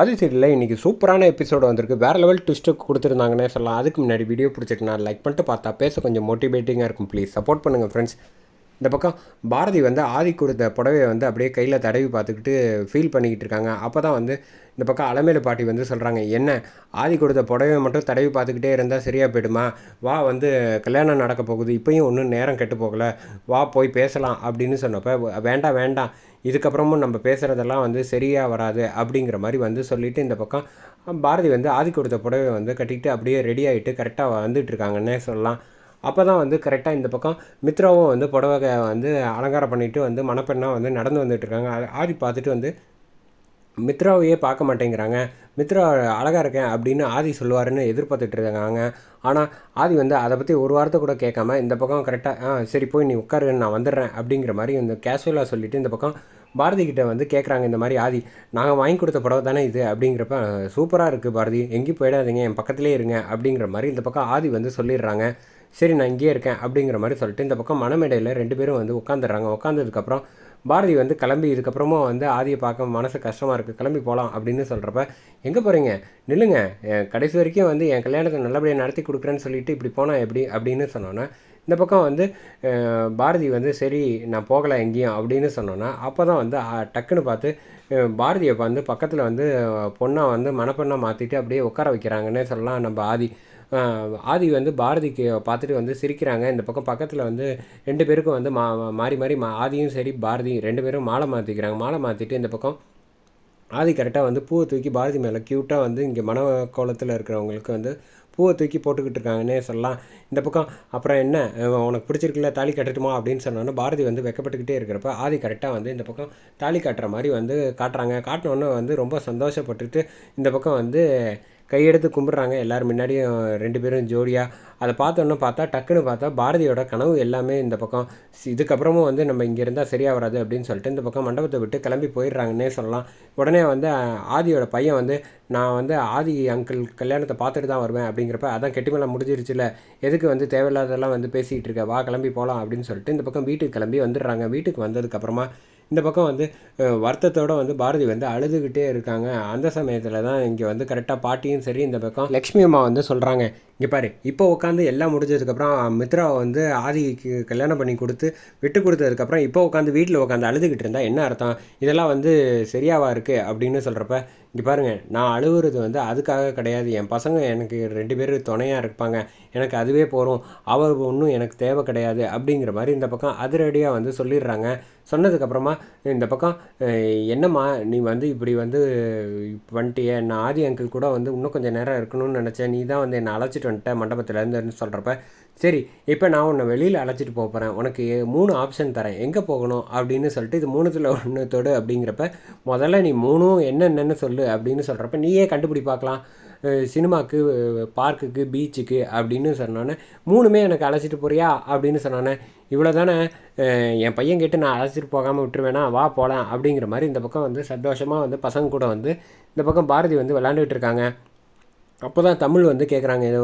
அது தெரியல இன்றைக்கி சூப்பரான எபிசோடு வந்திருக்கு. வேறு லெவல் ட்விஸ்ட்டு கொடுத்துருந்தாங்கன்னே சொல்லலாம். அதுக்கு முன்னாடி வீடியோ பிடிச்சிருக்குன்னா நான் லைக் பண்ணிட்டு பார்த்தா பேச கொஞ்சம் மோட்டிவேட்டிங்காக இருக்கும். ப்ளீஸ் சப்போர்ட் பண்ணுங்கள் ஃப்ரெண்ட்ஸ் இந்த பக்கம் பாரதி வந்து ஆதி கொடுத்த புடவையை வந்து அப்படியே கையில் தடவி பார்த்துக்கிட்டு ஃபீல் பண்ணிக்கிட்டு இருக்காங்க. அப்போ தான் வந்து இந்த பக்கம் அலமேலு பாட்டி வந்து சொல்கிறாங்க என்ன? ஆதி கொடுத்த புடவையை மட்டும் தடவி பார்த்துக்கிட்டே இருந்தால் சரியாக போயிடுமா? வா வந்து கல்யாணம் நடக்க போகுது இப்போயும் ஒன்றும் நேரம் கெட்டு போகலை. வா போய் பேசலாம் அப்படின்னு சொன்னப்போ வேண்டாம் வேண்டாம். இதுக்கப்புறமும் நம்ம பேசுகிறதெல்லாம் வந்து சரியாக வராது அப்படிங்கிற மாதிரி வந்து சொல்லிவிட்டு இந்த பக்கம் பாரதி வந்து ஆதி கொடுத்த புடவை வந்து கட்டிக்கிட்டு அப்படியே ரெடி ஆகிட்டு கரெக்டாக வந்துட்டுருக்காங்கன்னே சொல்லலாம். அப்போ தான் வந்து கரெக்டாக இந்த பக்கம் மித்ராவும் வந்து புடவை வந்து அலங்காரம் பண்ணிவிட்டு வந்து மணப்பெண்ணாக வந்து நடந்து வந்துட்டுருக்காங்க ஆதி பார்த்துட்டு வந்து மித்ராவையே பார்க்க மாட்டேங்கிறாங்க. மித்ரா அழகாக இருக்கேன் அப்படின்னு ஆதி சொல்லுவாருன்னு எதிர்பார்த்துட்டு இருக்காங்க. ஆனால் ஆதி வந்து அதை பற்றி ஒரு வாரத்தை கூட கேட்காம இந்த பக்கம் கரெக்டாக ஆ சரி போய் நீ உட்காரு நான் வந்துடுறேன் அப்படிங்கிற மாதிரி இந்த கேஷுவலாக சொல்லிவிட்டு இந்த பக்கம் பாரதி கிட்ட வந்து கேட்குறாங்க இந்த மாதிரி ஆதி நாங்கள் வாங்கி கொடுத்த புடவை தானே இது? அப்படிங்கிறப்ப சூப்பராக இருக்குது பாரதி. எங்கேயும் போயிடாதீங்க. என் பக்கத்துலேயே இருங்க. அப்படிங்கிற மாதிரி இந்த பக்கம் ஆதி வந்து சொல்லிடுறாங்க. சரி நான் இங்கேயே இருக்கேன் அப்படிங்கிற மாதிரி சொல்லிட்டு இந்த பக்கம் மனமேடையில் ரெண்டு பேரும் வந்து உட்காந்துடுறாங்க. உட்காந்ததுக்கப்புறம் பாரதி வந்து கிளம்பி இதுக்கப்புறமும் வந்து ஆதியை பார்க்க மனசு கஷ்டமாக இருக்குது கிளம்பி போகலாம் அப்படின்னு சொல்கிறப்ப எங்கே போகிறீங்க நில்லுங்க. என் கடைசி வரைக்கும் வந்து என் கல்யாணத்தை நல்லபடியாக நடத்தி கொடுக்குறேன்னு சொல்லிட்டு இப்படி போனால் எப்படி? அப்படின்னு சொன்னோன்னே இந்த பக்கம் வந்து பாரதி வந்து சரி நான் போகலை எங்கேயும் அப்படின்னு சொன்னோன்னா அப்போ தான் வந்து டக்குன்னு பார்த்து பாரதியை வந்து பக்கத்தில் வந்து பொண்ணை வந்து மணப்பெண்ணை மாற்றிட்டு அப்படியே உட்கார வைக்கிறாங்கன்னே சொல்லலாம் நம்ம ஆதி. ஆதி வந்து பாரதிக்கு பார்த்துட்டு வந்து சிரிக்கிறாங்க. இந்த பக்கம் பக்கத்தில் வந்து ரெண்டு பேருக்கும் வந்து மா மாறி மாறி மா ஆதியும் சரி பாரதியும் ரெண்டு பேரும் மாலை மாற்றிக்கிறாங்க மாலை மாற்றிட்டு இந்த பக்கம் ஆதி கரெக்டாக வந்து பூவை தூக்கி பாரதி மேலே க்யூட்டாக வந்து இங்கே மன கோலத்தில் இருக்கிறவங்களுக்கு வந்து பூவை தூக்கி போட்டுக்கிட்டு இருக்காங்கன்னே சொல்லலாம் இந்த பக்கம் அப்புறம் என்ன? உனக்கு பிடிச்சிருக்குல்ல தாலி கட்டட்டுமா? அப்படின்னு சொன்னோன்னே பாரதி வந்து வெக்கப்பட்டுக்கிட்டே இருக்கிறப்ப ஆதி கரெக்டாக வந்து இந்த பக்கம் தாலி காட்டுற மாதிரி வந்து காட்டுறாங்க. காட்டினோன்னே வந்து ரொம்ப சந்தோஷப்பட்டுட்டு இந்த பக்கம் வந்து கையெடுத்து கும்பிட்றாங்க. எல்லோரும் முன்னாடியும் ரெண்டு பேரும் ஜோடியாக அதை பார்த்தோன்னே பார்த்தா டக்குன்னு பார்த்தா பாரதியோட கனவு எல்லாமே இந்த பக்கம். இதுக்கப்புறமும் வந்து நம்ம இங்கே இருந்தால் சரியாக வராது அப்படின்னு சொல்லிட்டு இந்த பக்கம் மண்டபத்தை விட்டு கிளம்பி போயிடுறாங்கன்னே சொல்லலாம். உடனே வந்து ஆதியோட பையன் வந்து நான் வந்து ஆதி அங்கிள் கல்யாணத்தை பார்த்துட்டு தான் வருவேன் அப்படிங்கிறப்ப அதான் கெட்டிமலை முடிஞ்சிருச்சுல. எதுக்கு வந்து தேவையில்லாதெல்லாம் வந்து பேசிகிட்டு இருக்க? வா கிளம்பி போகலாம் அப்படின்னு சொல்லிட்டு இந்த பக்கம் வீட்டுக்கு கிளம்பி வந்துடுறாங்க. வீட்டுக்கு வந்ததுக்கப்புறமா இந்த பக்கம் வந்து வருத்தத்தோடு வந்து பாரதி வந்து அழுதுகிட்டே இருக்காங்க. அந்த சமயத்தில் தான் இங்கே வந்து கரெக்டாக பாட்டியும் சரி இந்த பக்கம் லக்ஷ்மி அம்மா வந்து சொல்கிறாங்க இங்கே பாரு இப்போ உட்காந்து எல்லாம் முடிஞ்சதுக்கப்புறம் மித்ராவை வந்து ஆதிக்கு கல்யாணம் பண்ணி கொடுத்து விட்டு கொடுத்ததுக்கப்புறம் இப்போ உட்காந்து வீட்டில் உட்காந்து அழுதுகிட்டு இருந்தால் என்ன அர்த்தம்? இதெல்லாம் வந்து சரியாவா இருக்குது அப்படின்னு சொல்கிறப்ப இங்கே பாருங்கள் நான் அழுகுறது வந்து அதுக்காக கிடையாது. என் பசங்க எனக்கு ரெண்டு பேர் துணையாக இருப்பாங்க. எனக்கு அதுவே போகிறோம் அவர் ஒன்றும் எனக்கு தேவை கிடையாது. அப்படிங்கிற மாதிரி இந்த பக்கம் அதிரடியாக வந்து சொல்லிடுறாங்க. சொன்னதுக்கப்புறமா இந்த பக்கம் என்னம்மா நீ வந்து இப்படி வந்து பண்ணிட்டிய? நான் ஆதி அங்கிள் கூட வந்து இன்னும் கொஞ்சம் நேரம் இருக்கணும்னு நினச்சேன். நீ தான் வந்து என்னை அழைச்சிட்டு வந்துட்டேன் மண்டபத்திலேருந்துன்னு சொல்கிறப்ப சரி இப்போ நான் உன்னை வெளியில் அழைச்சிட்டு போக போகிறேன் உனக்கு மூணு ஆப்ஷன் தரேன். எங்கே போகணும்? அப்படின்னு சொல்லிட்டு இது மூணுத்தில் ஒன்று தொடு அப்படிங்கிறப்ப முதல்ல நீ மூணும் என்னென்னு சொல்லு அப்படின்னு சொல்கிறப்ப நீயே கண்டுபிடி பார்க்கலாம் சினிமாவுக்கு பார்க்குக்கு பீச்சுக்கு அப்படின்னு சொன்னோன்னே மூணுமே எனக்கு அழைச்சிட்டு போறியா? அப்படின்னு சொன்னோன்னே இவ்வளோ தானே என் பையன் கேட்டு நான் அழைச்சிட்டு போகாமல் விட்டுருவேனா? வா போகலாம் அப்படிங்கிற மாதிரி இந்த பக்கம் வந்து சந்தோஷமாக வந்து பசங்க கூட வந்து இந்த பக்கம் பாரதி வந்து விளாண்டுக்கிட்டு இருக்காங்க. அப்போ தான் தமிழ் வந்து கேட்குறாங்க இதை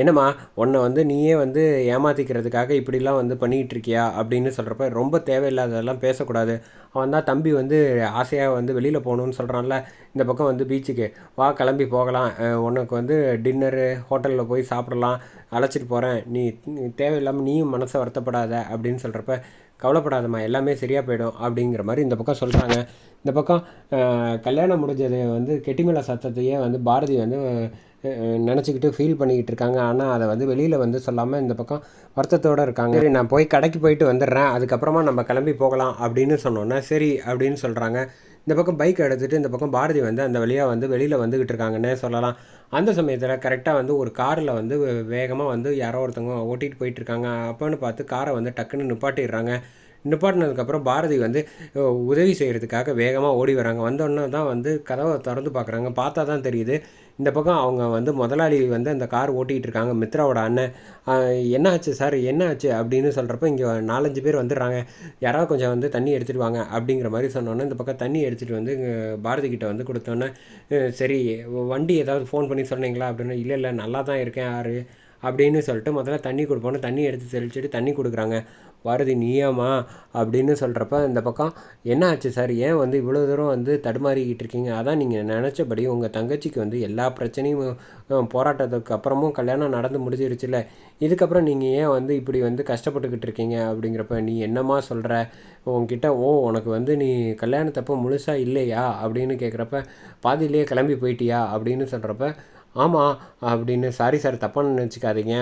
என்னம்மா உன்னை வந்து நீயே வந்து ஏமாற்றிக்கிறதுக்காக இப்படிலாம் வந்து பண்ணிகிட்டு இருக்கியா அப்படின்னு சொல்கிறப்ப ரொம்ப தேவையில்லாததெல்லாம் பேசக்கூடாது. அவன் தான் தம்பி வந்து ஆசையாக வந்து வெளியில் போகணுன்னு சொல்கிறான்ல இந்த பக்கம் வந்து பீச்சுக்கு. வா கிளம்பி போகலாம். உனக்கு வந்து டின்னரு ஹோட்டலில் போய் சாப்பிடலாம். அழைச்சிட்டு போகிறேன் நீ தேவையில்லாமல் நீயும் மனசை வருத்தப்படாத அப்படின்னு சொல்கிறப்ப கவலைப்படாதம்மா எல்லாமே சரியாக போயிடும் அப்படிங்கிற மாதிரி இந்த பக்கம் சொல்கிறாங்க இந்த பக்கம் கல்யாணம் முடிஞ்சது வந்து கெட்டிமலை சத்தத்தையே வந்து பாரதி வந்து நினச்சிக்கிட்டு ஃபீல் பண்ணிக்கிட்டு இருக்காங்க. ஆனால் அதை வந்து வெளியில் வந்து சொல்லாமல் இந்த பக்கம் வருத்தத்தோடு இருக்காங்க. சரி நான் போய் கடைக்கு போயிட்டு வந்துடுறேன். அதுக்கப்புறமா நம்ம கிளம்பி போகலாம் அப்படின்னு சொன்னோன்னே சரி அப்படின்னு சொல்கிறாங்க இந்த பக்கம் பைக் எடுத்துகிட்டு இந்த பக்கம் பாரதி வந்து அந்த வழியாக வந்து வெளியில் வந்துக்கிட்டு இருக்காங்கன்னே சொல்லலாம். அந்த சமயத்தில் கரெக்டாக வந்து ஒரு காரில் வந்து வேகமாக வந்து யாரோ ஒருத்தவங்க ஓட்டிகிட்டு போயிட்டுருக்காங்க அப்போன்னு பார்த்து காரை வந்து டக்குன்னு நிப்பாட்டிடுறாங்க. நிப்பாட்டினதுக்கப்புறம் பாரதி வந்து உதவி செய்கிறதுக்காக வேகமாக ஓடி வராங்க. வந்தோடனே தான் வந்து கதவை திறந்து பார்க்குறாங்க பார்த்தா தான் தெரியுது இந்த பக்கம் அவங்க வந்து முதலாளி வந்து அந்த கார் ஓட்டிகிட்டு இருக்காங்க. மித்ராவோட அண்ணன். என்ன ஆச்சு சார்? என்ன ஆச்சு அப்படின்னு சொல்கிறப்ப இங்கே நாலஞ்சு பேர் வந்துடுறாங்க. யாராவது கொஞ்சம் வந்து தண்ணி எடுத்துகிட்டு வாங்க. அப்படிங்கிற மாதிரி சொன்னோன்னே இந்த பக்கம் தண்ணி எடுத்துகிட்டு வந்து பாரதி கிட்ட வந்து கொடுத்தோன்னே சரி வண்டி ஏதாவது ஃபோன் பண்ணி சொன்னீங்களா? அப்படின்னு இல்லை இல்லை நல்லா தான் இருக்கேன் யார் அப்படின்னு சொல்லிட்டு முதல்ல தண்ணி கொடுப்போன்னு தண்ணி எடுத்து தெளிச்சுட்டு தண்ணி கொடுக்குறாங்க. பாரதி நீயாமா அப்படின்னு சொல்கிறப்ப இந்த பக்கம் என்ன ஆச்சு சார்? ஏன் வந்து இவ்வளோ தூரம் வந்து தடுமாறிக்கிட்டு இருக்கீங்க? அதான் நீங்கள் நினச்சபடி உங்கள் தங்கச்சிக்கு வந்து எல்லா பிரச்சனையும் போராட்டத்துக்கு அப்புறமும் கல்யாணம் நடந்து முடிஞ்சிருச்சுல இதுக்கப்புறம் நீங்கள் ஏன் வந்து இப்படி வந்து கஷ்டப்பட்டுக்கிட்டு இருக்கீங்க அப்படிங்கிறப்ப நீ என்னம்மா சொல்கிற உங்ககிட்ட ஓ உனக்கு வந்து நீ கல்யாணத்தப்போ முழுசாக இல்லையா? அப்படின்னு கேட்குறப்ப பாதியிலேயே கிளம்பி போயிட்டியா? அப்படின்னு சொல்கிறப்ப ஆமாம் அப்படின்னு சாரி சார் தப்பான்னு நினச்சிக்காதீங்க.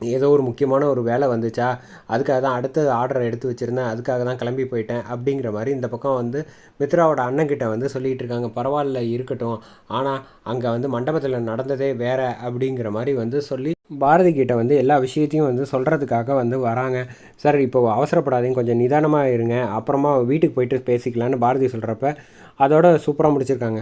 ஏதோ ஒரு முக்கியமான ஒரு வேலை வந்துச்சா அதுக்காக தான் அடுத்த ஆர்டரை எடுத்து வச்சுருந்தேன் அதுக்காக தான் கிளம்பி போயிட்டேன் அப்படிங்கிற மாதிரி இந்த பக்கம் வந்து மித்ராவோட அண்ணன்கிட்ட வந்து சொல்லிகிட்டு இருக்காங்க. பரவாயில்ல இருக்கட்டும். ஆனால் அங்கே வந்து மண்டபத்தில் நடந்ததே வேற அப்படிங்கிற மாதிரி வந்து சொல்லி பாரதி கிட்ட வந்து எல்லா விஷயத்தையும் வந்து சொல்கிறதுக்காக வந்து வராங்க. சார் இப்போ அவசரப்படாதீங்க கொஞ்சம் நிதானமாக இருங்க. அப்புறமா வீட்டுக்கு போயிட்டு பேசிக்கலான்னு பாரதி சொல்கிறப்ப அதோட சூப்பராக முடிச்சிருக்காங்க.